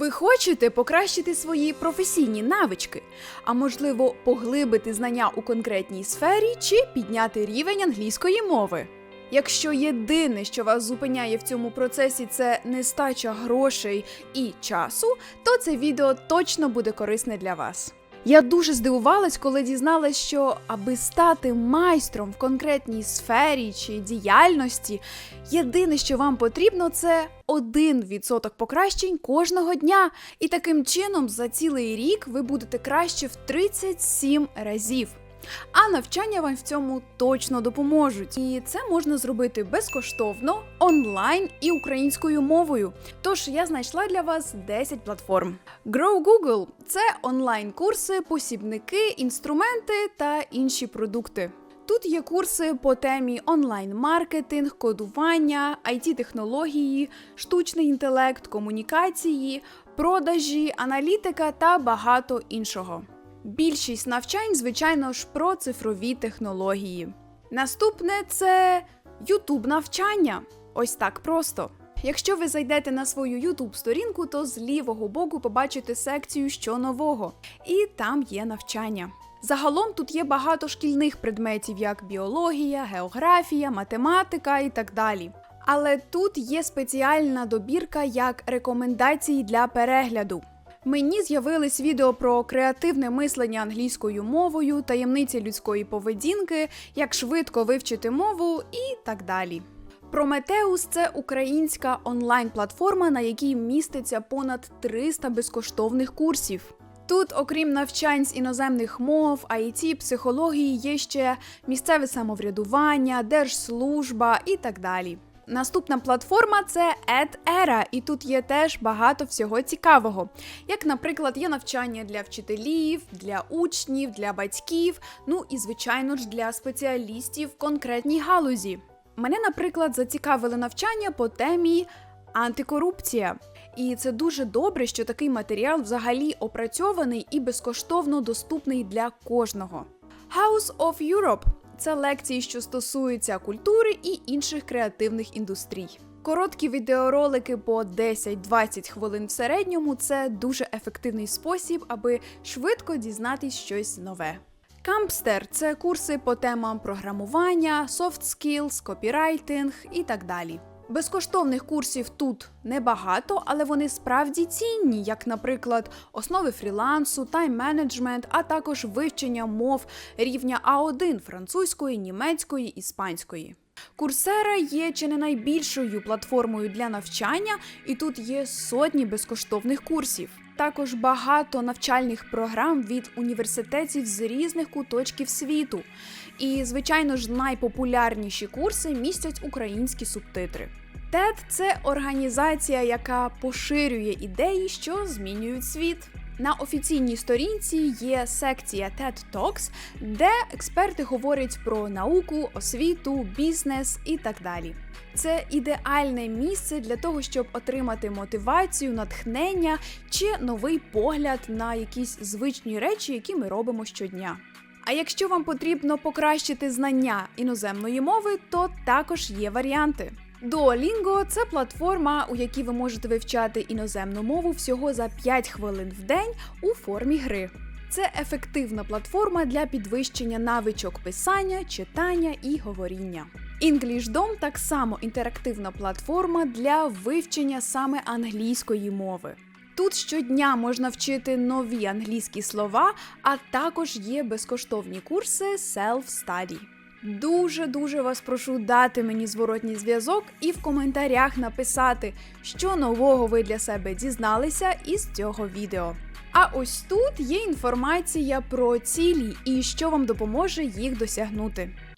Ви хочете покращити свої професійні навички, а можливо, поглибити знання у конкретній сфері чи підняти рівень англійської мови. Якщо єдине, що вас зупиняє в цьому процесі, це нестача грошей і часу, то це відео точно буде корисне для вас. Я дуже здивувалась, коли дізналась, що аби стати майстром в конкретній сфері чи діяльності, єдине, що вам потрібно, це 1% покращень кожного дня. І таким чином за цілий рік ви будете краще в 37 разів. А навчання вам в цьому точно допоможуть. І це можна зробити безкоштовно, онлайн і українською мовою. Тож я знайшла для вас 10 платформ. Grow Google – це онлайн-курси, посібники, інструменти та інші продукти. Тут є курси по темі онлайн-маркетинг, кодування, it технології штучний інтелект, комунікації, продажі, аналітика та багато іншого. Більшість навчань, звичайно ж, про цифрові технології. Наступне це YouTube навчання. Ось так просто. Якщо ви зайдете на свою YouTube сторінку, то з лівого боку побачите секцію що нового, і там є навчання. Загалом тут є багато шкільних предметів, як біологія, географія, математика і так далі. Але тут є спеціальна добірка як рекомендації для перегляду. Мені з'явились відео про креативне мислення англійською мовою, таємниці людської поведінки, як швидко вивчити мову і так далі. Прометеус це українська онлайн-платформа, на якій міститься понад 300 безкоштовних курсів. Тут, окрім навчань з іноземних мов, IT, психології, є ще місцеве самоврядування, держслужба і так далі. Наступна платформа це EdEra, і тут є теж багато всього цікавого. Як, наприклад, є навчання для вчителів, для учнів, для батьків, ну і звичайно ж для спеціалістів в конкретній галузі. Мене, наприклад, зацікавили навчання по темі антикорупція. І це дуже добре, що такий матеріал взагалі опрацьований і безкоштовно доступний для кожного. House of Europe це лекції, що стосуються культури і інших креативних індустрій. Короткі відеоролики по 10-20 хвилин в середньому це дуже ефективний спосіб, аби швидко дізнатись щось нове. Кампстер це курси по темам програмування, soft skills, копірайтинг і так далі. Безкоштовних курсів тут небагато, але вони справді цінні, як, наприклад, основи фрілансу, тайм-менеджмент, а також вивчення мов рівня А1 французької, німецької, іспанської. Курсера є чи не найбільшою платформою для навчання, і тут є сотні безкоштовних курсів. Також багато навчальних програм від університетів з різних куточків світу. І, звичайно ж, найпопулярніші курси містять українські субтитри. TED – це організація, яка поширює ідеї, що змінюють світ. На офіційній сторінці є секція TED Talks, де експерти говорять про науку, освіту, бізнес і так далі. Це ідеальне місце для того, щоб отримати мотивацію, натхнення чи новий погляд на якісь звичні речі, які ми робимо щодня. А якщо вам потрібно покращити знання іноземної мови, то також є варіанти. Duolingo – це платформа, у якій ви можете вивчати іноземну мову всього за 5 хвилин в день у формі гри. Це ефективна платформа для підвищення навичок писання, читання і говоріння. EnglishDom так само інтерактивна платформа для вивчення саме англійської мови. Тут щодня можна вчити нові англійські слова, а також є безкоштовні курси self-study. Дуже дуже вас прошу дати мені зворотній зв'язок і в коментарях написати, що нового ви для себе дізналися із цього відео. А ось тут є інформація про цілі і що вам допоможе їх досягнути.